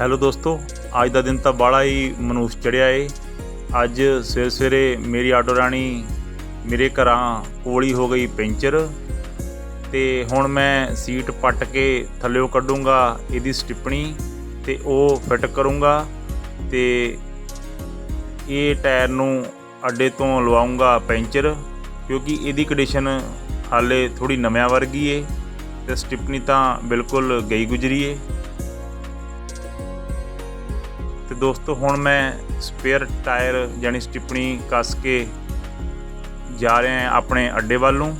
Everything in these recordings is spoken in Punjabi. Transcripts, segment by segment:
ਹੈਲੋ ਦੋਸਤੋ, ਅੱਜ ਦਾ ਦਿਨ ਤਾਂ ਬੜਾ ਹੀ ਮਨੂਸ ਚੜਿਆ ਏ। ਅੱਜ ਸਵੇਰੇ ਸਵੇਰੇ ਮੇਰੀ ਆਟੋ ਰਾਣੀ ਮੇਰੇ ਘਰਾਂ ਕੋਲ ਹੀ ਹੋ ਗਈ ਪੈਂਚਰ ਤੇ ਹੁਣ ਮੈਂ ਸੀਟ ਪੱਟ ਕੇ ਥੱਲੇੋਂ ਕੱਢੂੰਗਾ ਇਹਦੀ ਸਟਿਪਣੀ ਤੇ ਉਹ ਫਿੱਟ ਕਰੂੰਗਾ ਤੇ ਇਹ ਟਾਇਰ ਨੂੰ ਅੱਡੇ ਤੋਂ ਲਵਾਉਂਗਾ ਪੈਂਚਰ ਕਿਉਂਕਿ ਇਹਦੀ ਕੰਡੀਸ਼ਨ ਹਾਲੇ ਥੋੜੀ ਨਵਿਆਂ ਵਰਗੀ ਏ ਤੇ ਸਟਿਪਣੀ ਤਾਂ ਬਿਲਕੁਲ ਗਈ ਗੁਜਰੀ ਏ। ਤੇ ਦੋਸਤੋ, ਹੁਣ ਮੈਂ ਸਪੇਅਰ ਟਾਇਰ ਯਾਨੀ ਸਟਿੱਪਣੀ ਕੱਸ ਕੇ ਜਾ ਰਹੇ ਹਾਂ ਆਪਣੇ ਅੱਡੇ ਵੱਲ ਨੂੰ।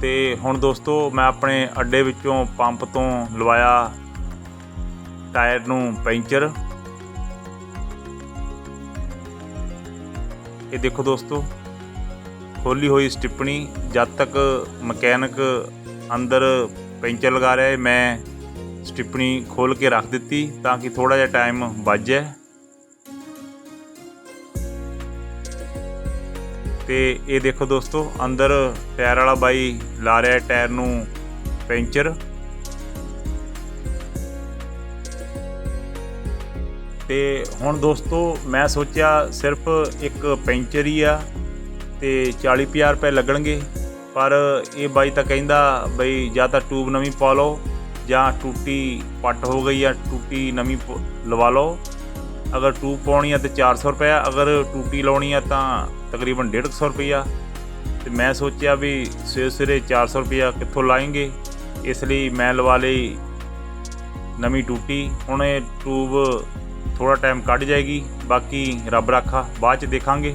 ਤੇ ਹੁਣ ਦੋਸਤੋ, ਮੈਂ ਆਪਣੇ ਅੱਡੇ ਵਿੱਚੋਂ ਪੰਪ ਤੋਂ ਲਵਾਇਆ ਟਾਇਰ ਨੂੰ ਪੈਂਚਰ। ਇਹ ਦੇਖੋ ਦੋਸਤੋ, ਖੋਲੀ ਹੋਈ ਸਟਿੱਪਣੀ ਜਦ ਤੱਕ ਮਕੈਨਿਕ ਅੰਦਰ ਪੈਂਚਰ ਲਗਾ ਰਿਹਾ ਮੈਂ ਸਟਿੱਪਣੀ ਖੋਲ ਕੇ ਰੱਖ ਦਿੱਤੀ ਤਾਂ ਕਿ ਥੋੜਾ ਜਿਹਾ ਟਾਈਮ ਬਚ ਜਾਏ। ਤੇ ਇਹ ਦੇਖੋ ਦੋਸਤੋ, ਅੰਦਰ ਟਾਇਰ ਵਾਲਾ ਬਾਈ ਲਾ ਰਿਹਾ ਟਾਇਰ ਨੂੰ ਪੈਂਚਰ। ਤੇ ਹੁਣ ਦੋਸਤੋ, ਮੈਂ ਸੋਚਿਆ ਸਿਰਫ ਇੱਕ ਪੈਂਚਰ ਹੀ ਆ ਤੇ 40 ਪੰਜਾਹ ਰੁਪਏ ਲੱਗਣਗੇ। ਪਰ ਇਹ ਬਾਈ ਤਾਂ ਕਹਿੰਦਾ ਬਈ ਜਾਂ ਤਾਂ ਟੂਬ ਨਵੀਂ ਪਾ ਲਓ ਜਾਂ ਟੂਟੀ ਪੱਟ ਹੋ ਗਈ ਆ, ਟੂਟੀ ਨਵੀਂ ਪ- ਲਵਾ ਲਓ। ਅਗਰ ਟੂਬ ਪਾਉਣੀ ਆ ਤੇ 400 ਰੁਪਇਆ, ਅਗਰ ਟੂਟੀ ਲਾਉਣੀ ਆ ਤਾਂ ਤਕਰੀਬਨ 150 ਰੁਪਇਆ। ਤੇ ਮੈਂ ਸੋਚਿਆ ਵੀ ਸਵੇਰੇ ਸਵੇਰੇ 400 ਰੁਪਇਆ ਕਿੱਥੋਂ ਲਾਏਂਗੇ? ਇਸ ਲਈ ਮੈਂ ਲਵਾ ਲਈ ਨਵੀਂ ਟੂਟੀ। ਹੁਣ ਇਹ ਟੂਬ ਥੋੜਾ ਟਾਈਮ ਕੱਢ ਜਾਏਗੀ, ਬਾਕੀ ਰੱਬ ਰਾਖਾ, ਬਾਅਦ ਚ ਦੇਖਾਂਗੇ।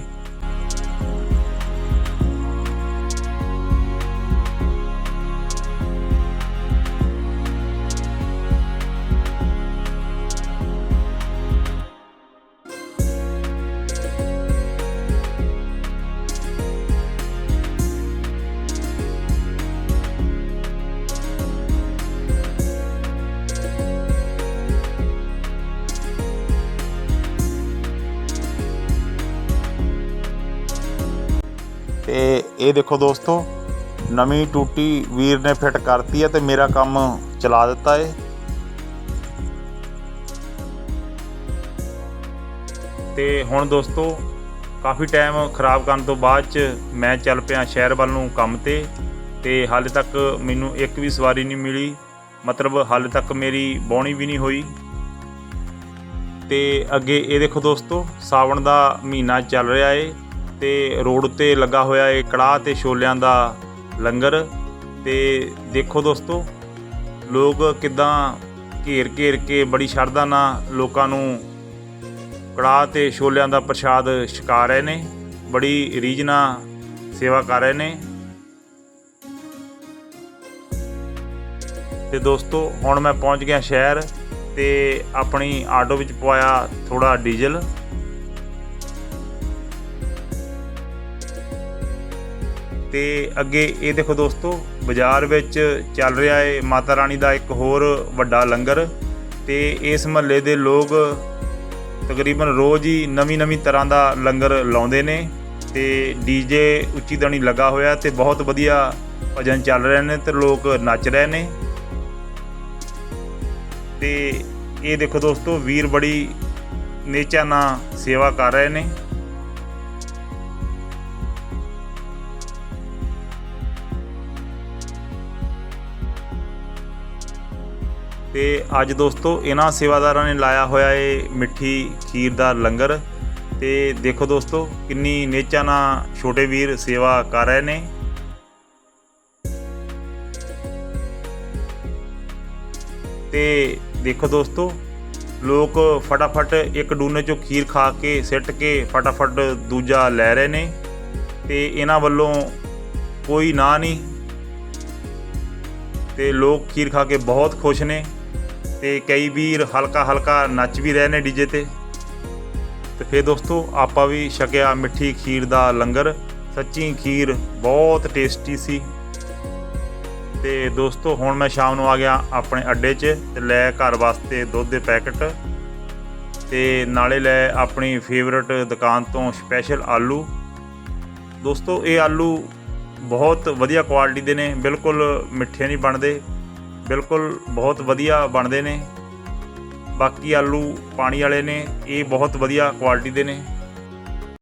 ਤੇ ਇਹ ਦੇਖੋ ਦੋਸਤੋ, ਨਵੀਂ ਟੂਟੀ ਵੀਰ ਨੇ ਫਿੱਟ ਕਰਤੀ ਹੈ ਤੇ ਮੇਰਾ ਕੰਮ ਚਲਾ ਦਿੱਤਾ ਏ। ਤੇ ਹੁਣ ਦੋਸਤੋ, ਕਾਫੀ ਟਾਈਮ ਖਰਾਬ ਕਰਨ ਤੋਂ ਬਾਅਦ ਚ ਮੈਂ ਚੱਲ ਪਿਆ ਸ਼ਹਿਰ ਵੱਲ ਨੂੰ ਕੰਮ ਤੇ ਤੇ ਹਾਲੇ ਤੱਕ ਮੈਨੂੰ ਇੱਕ ਵੀ ਸਵਾਰੀ ਨਹੀਂ ਮਿਲੀ। ਮਤਲਬ ਹਾਲੇ ਤੱਕ ਮੇਰੀ ਬੌਣੀ ਵੀ ਨਹੀਂ ਹੋਈ। ਤੇ ਅੱਗੇ ਇਹ ਦੇਖੋ ਦੋਸਤੋ, ਸਾਵਣ ਦਾ ਮਹੀਨਾ ਚੱਲ ਰਿਹਾ ਏ। ਤੇ ਰੋਡ ਉੱਤੇ ਲੱਗਾ ਹੋਇਆ ਏ ਕੜਾਹ ਤੇ ਛੋਲਿਆਂ ਦਾ ਲੰਗਰ। ਤੇ ਦੇਖੋ ਦੋਸਤੋ, ਲੋਕ ਕਿਦਾਂ ਘੇਰ ਘੇਰ ਕੇ ਬੜੀ ਸ਼ਰਧਾ ਨਾਲ ਲੋਕਾਂ ਨੂੰ ਕੜਾਹ ਤੇ ਛੋਲਿਆਂ ਦਾ ਪ੍ਰਸ਼ਾਦ ਛਕਾ ਰਹੇ ਨੇ, ਬੜੀ ਰੀਝ ਨਾਲ ਸੇਵਾ ਕਰ ਰਹੇ ਨੇ। ਤੇ ਦੋਸਤੋ, ਹੁਣ ਮੈਂ ਪਹੁੰਚ ਗਿਆ ਸ਼ਹਿਰ ਤੇ ਆਪਣੀ ਆਟੋ ਵਿੱਚ ਪਵਾਇਆ ਥੋੜਾ ਡੀਜ਼ਲ। ਤੇ ਅੱਗੇ ਇਹ ਦੇਖੋ ਦੋਸਤੋ, ਬਾਜ਼ਾਰ ਵਿੱਚ ਚੱਲ ਰਿਹਾ ਹੈ ਮਾਤਾ ਰਾਣੀ ਦਾ ਇੱਕ ਹੋਰ ਵੱਡਾ ਲੰਗਰ ਤੇ ਇਸ ਮਹੱਲੇ ਦੇ ਲੋਕ ਤਕਰੀਬਨ ਰੋਜ਼ ਹੀ ਨਵੀਂ ਨਵੀਂ ਤਰ੍ਹਾਂ ਦਾ ਲੰਗਰ ਲਾਉਂਦੇ ਨੇ ਤੇ ਡੀਜੇ ਉੱਚੀ ਦਣੀ ਲੱਗਾ ਹੋਇਆ ਤੇ ਬਹੁਤ ਵਧੀਆ ਭਜਨ ਚੱਲ ਰਹੇ ਨੇ ਤੇ ਲੋਕ ਨੱਚ ਰਹੇ ਨੇ। ਤੇ ਇਹ ਦੇਖੋ ਦੋਸਤੋ, ਵੀਰ ਬੜੀ ਨੇਚਾ ਨਾਲ ਸੇਵਾ ਕਰ ਰਹੇ ਨੇ। ਤੇ ਅੱਜ ਦੋਸਤੋ, ਇਹਨਾਂ ਸੇਵਾਦਾਰਾਂ ਨੇ ਲਾਇਆ ਹੋਇਆ ਏ ਮਿੱਠੀ ਖੀਰ ਦਾ ਲੰਗਰ। ਤੇ ਦੇਖੋ ਦੋਸਤੋ, ਕਿੰਨੀ ਨੇਚਾ ਨਾਲ ਛੋਟੇ ਵੀਰ ਸੇਵਾ ਕਰ ਰਹੇ ਨੇ। ਤੇ ਦੇਖੋ ਦੋਸਤੋ, ਲੋਕ ਫਟਾਫਟ ਇੱਕ ਡੂਨੇ ਚੋਂ ਖੀਰ ਖਾ ਕੇ, ਸਿੱਟ ਕੇ ਫਟਾਫਟ ਦੂਜਾ ਲੈ ਰਹੇ ਨੇ। ਤੇ ਇਹਨਾਂ ਵੱਲੋਂ ਕੋਈ ਨਾ ਨਹੀਂ। ਤੇ ਲੋਕ ਖੀਰ ਖਾ ਕੇ ਬਹੁਤ ਖੁਸ਼ ਨੇ। ਤੇ ਕਈ ਵੀਰ ਹਲਕਾ ਹਲਕਾ ਨੱਚ ਵੀ ਰਹੇ ਨੇ ਡੀਜੇ ਤੇ। ਤੇ ਫਿਰ ਦੋਸਤੋ, ਆਪਾਂ ਵੀ ਛਕਿਆ ਮਿੱਠੀ ਖੀਰ ਦਾ ਲੰਗਰ। ਸੱਚੀ ਖੀਰ ਬਹੁਤ ਟੇਸਟੀ ਸੀ। ਤੇ ਦੋਸਤੋ, ਹੁਣ ਮੈਂ ਸ਼ਾਮ ਨੂੰ ਆ ਗਿਆ ਆਪਣੇ ਅੱਡੇ 'ਚ ਤੇ ਲੈ ਘਰ ਵਾਸਤੇ ਦੁੱਧ ਦੇ ਪੈਕਟ। ਤੇ ਨਾਲੇ ਲੈ ਆਪਣੀ ਫੇਵਰਟ ਦੁਕਾਨ ਤੋਂ ਸਪੈਸ਼ਲ ਆਲੂ। ਦੋਸਤੋ, ਇਹ ਆਲੂ ਬਹੁਤ ਵਧੀਆ ਕੁਆਲਿਟੀ ਦੇ ਨੇ। ਬਿਲਕੁਲ ਮਿੱਠੇ ਨਹੀਂ ਬਣਦੇ। ਬਿਲਕੁਲ ਬਹੁਤ ਵਧੀਆ ਬਣਦੇ ਨੇ। ਬਾਕੀ ਆਲੂ ਪਾਣੀ ਵਾਲੇ ਨੇ, ਇਹ ਬਹੁਤ ਵਧੀਆ ਕੁਆਲਿਟੀ ਦੇ ਨੇ।